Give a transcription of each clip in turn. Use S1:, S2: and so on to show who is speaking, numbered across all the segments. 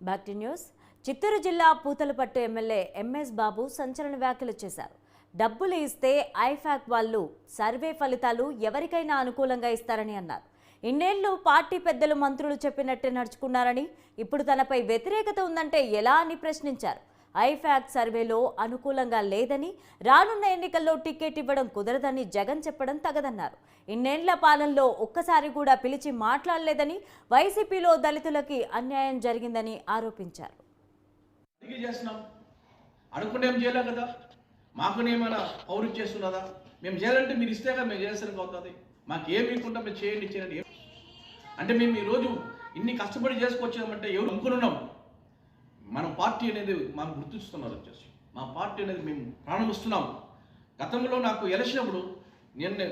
S1: Back to news. Chittoor జిల్లా Puthalapattu MLA MS బాబు సంచలన వ్యాఖ్యలు చేశారు. డబ్బులు ఇస్తే ఐఫాక్ వాళ్ళు సర్వే ఫలితాలు ఎవరికైనా అనుకూలంగా ఇస్తారని అన్నారు. ఇన్నేళ్ళు పార్టీ పెద్దలు మంత్రులు చెప్పినట్టే నడుచుకున్నారని ఇప్పుడు తనపై వ్యతిరేకత ఉందంటే ఎలా అని ప్రశ్నించారు. ఐఫాక్ సర్వేలో అనుకూలంగా లేదని రానున్న ఎన్నికల్లో టికెట్ ఇవ్వడం కుదరదని జగన్ చెప్పడం తగదన్నారు. ఇన్నేళ్ళ పాలనలో ఒక్కసారి కూడా పిలిచి మాట్లాడలేదని వైసీపీలో దళితులకి అన్యాయం జరిగిందని ఆరోపించారు.
S2: అడిగి చేయలే కదా. మాకు పౌరు చేస్తున్నదా మేము చేయాలంటే మీరు ఇస్తే కదా మేము చేయాల్సిన అవుతుంది. మాకు ఏమి ఇవ్వకుండా మేము చేయండి చేయండి. అంటే మేము ఈరోజు ఇన్ని కష్టపడి చేసుకొచ్చామంటే ఎవరు అనుకున్నాం మన పార్టీ అనేది మాకు గుర్తిస్తున్నారు వచ్చేసి. మా పార్టీ అనేది మేము ప్రారంభిస్తున్నాము గతంలో నాకు ఎలక్షన్ అప్పుడు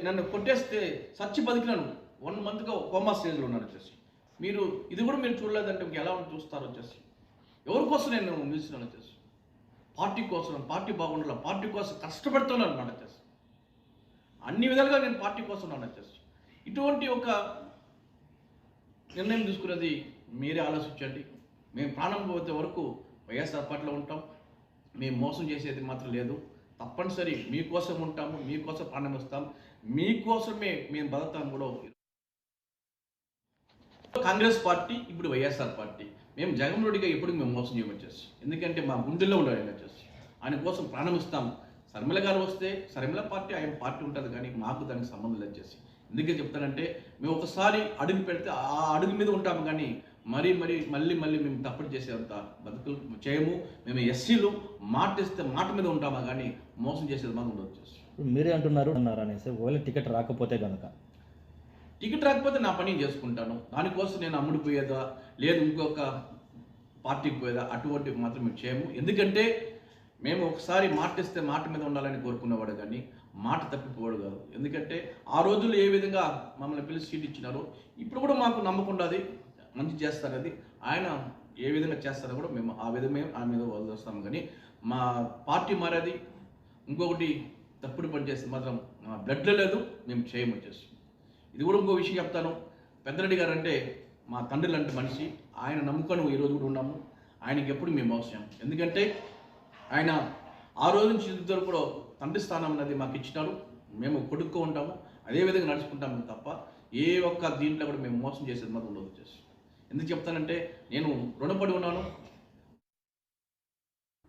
S2: నన్ను కొట్టేస్తే సచ్చి బతికినాను. వన్ మంత్గా కోమా స్టేజ్లో ఉన్నాను వచ్చేసి. మీరు ఇది కూడా మీరు చూడలేదంటే మీకు ఎలా ఉండి చూస్తారు వచ్చేసి. ఎవరి కోసం నేను నిలుస్తున్నాను వచ్చేసి? పార్టీ కోసం పార్టీ బాగుండాలి? పార్టీ కోసం కష్టపడుతున్నాను అన్నమాట వచ్చేసి. అన్ని విధాలుగా నేను పార్టీ కోసం ఉన్నాను వచ్చేసి. ఇటువంటి ఒక నిర్ణయం తీసుకున్నది మీరే ఆలోచించండి. మేము ప్రాణం పోతే వరకు వైఎస్ఆర్ పార్టీలో ఉంటాం. మేము మోసం చేసేది మాత్రం లేదు. తప్పనిసరి మీకోసం ఉంటాము మీకోసం ప్రాణం ఇస్తాం మీకోసమే మేము బతుకుతాం కూడా కాంగ్రెస్ పార్టీ ఇప్పుడు వైఎస్ఆర్ పార్టీ. మేము జగన్ రెడ్డిగా ఎప్పుడు మేము మోసం చేయమొచ్చేసి ఎందుకంటే మా గుండెల్లో ఉండాలి ఆయన వచ్చేసి ఆయన కోసం ప్రాణం ఇస్తాం. శర్మిల గారు వస్తే శర్మిల పార్టీ ఆయన పార్టీ ఉంటుంది కానీ మాకు దానికి సంబంధం లేదు వచ్చేసి. ఎందుకే చెప్తానంటే మేము ఒకసారి అడుగు పెడితే ఆ అడుగు మీద ఉంటాము కానీ మరీ మరీ మళ్ళీ మళ్ళీ మేము తప్పుడు చేసేంత బతుకులు చేయము. మేము ఎస్సీలు మాట ఇస్తే మాట మీద ఉంటామా కానీ మోసం చేసేది మాకు ఉండదు వచ్చేసి
S3: ఇప్పుడు మీరే అంటున్నారు అన్నారు అనేసి ఒకవేళ టికెట్ రాకపోతే కనుక
S2: టికెట్ రాకపోతే నా పని చేసుకుంటాను. దానికోసం నేను అమ్ముడిపోయేదా లేదు ఇంకొక పార్టీకి పోయేదా? అటువంటివి మాత్రం మేము చేయము. ఎందుకంటే మేము ఒకసారి మాట ఇస్తే మాట మీద ఉండాలని కోరుకునేవాడు కానీ మాట తప్పిపోవాడు కాదు. ఎందుకంటే ఆ రోజుల్లో ఏ విధంగా మమ్మల్ని పిలిచి సీట్ ఇచ్చినారో ఇప్పుడు కూడా మాకు నమ్మకం ఉన్నది మంచి చేస్తారు అది ఆయన ఏ విధంగా చేస్తారో కూడా మేము ఆ విధమే ఆయన మీద వదిలేస్తాము కానీ మా పార్టీ మారేది ఇంకొకటి తప్పుడు పని చేస్తే మాత్రం మా బ్లడ్లో లేదు మేము చేయమని చేస్తాం ఇది కూడా ఇంకో విషయం చెప్తాను. పెద్దరెడ్డి గారు అంటే మా తండ్రి లాంటి మనిషి. ఆయన నమ్ముకొని ఈ రోజు కూడా ఉన్నాము. ఆయనకి ఎప్పుడు మేము అవసరం. ఎందుకంటే ఆయన ఆ రోజు నుంచి ఇద్దరు కూడా తండ్రి స్థానం అనేది మాకు ఇచ్చినారు. మేము కొడుక్కు ఉంటాము. అదే విధంగా నడుచుకుంటాము తప్ప ఏ ఒక్క దీంట్లో కూడా మేము మోసం చేసేది మాత్రం రోజు వచ్చేసి ఎందుకు చెప్తానంటే నేను రుణపడి ఉన్నాను.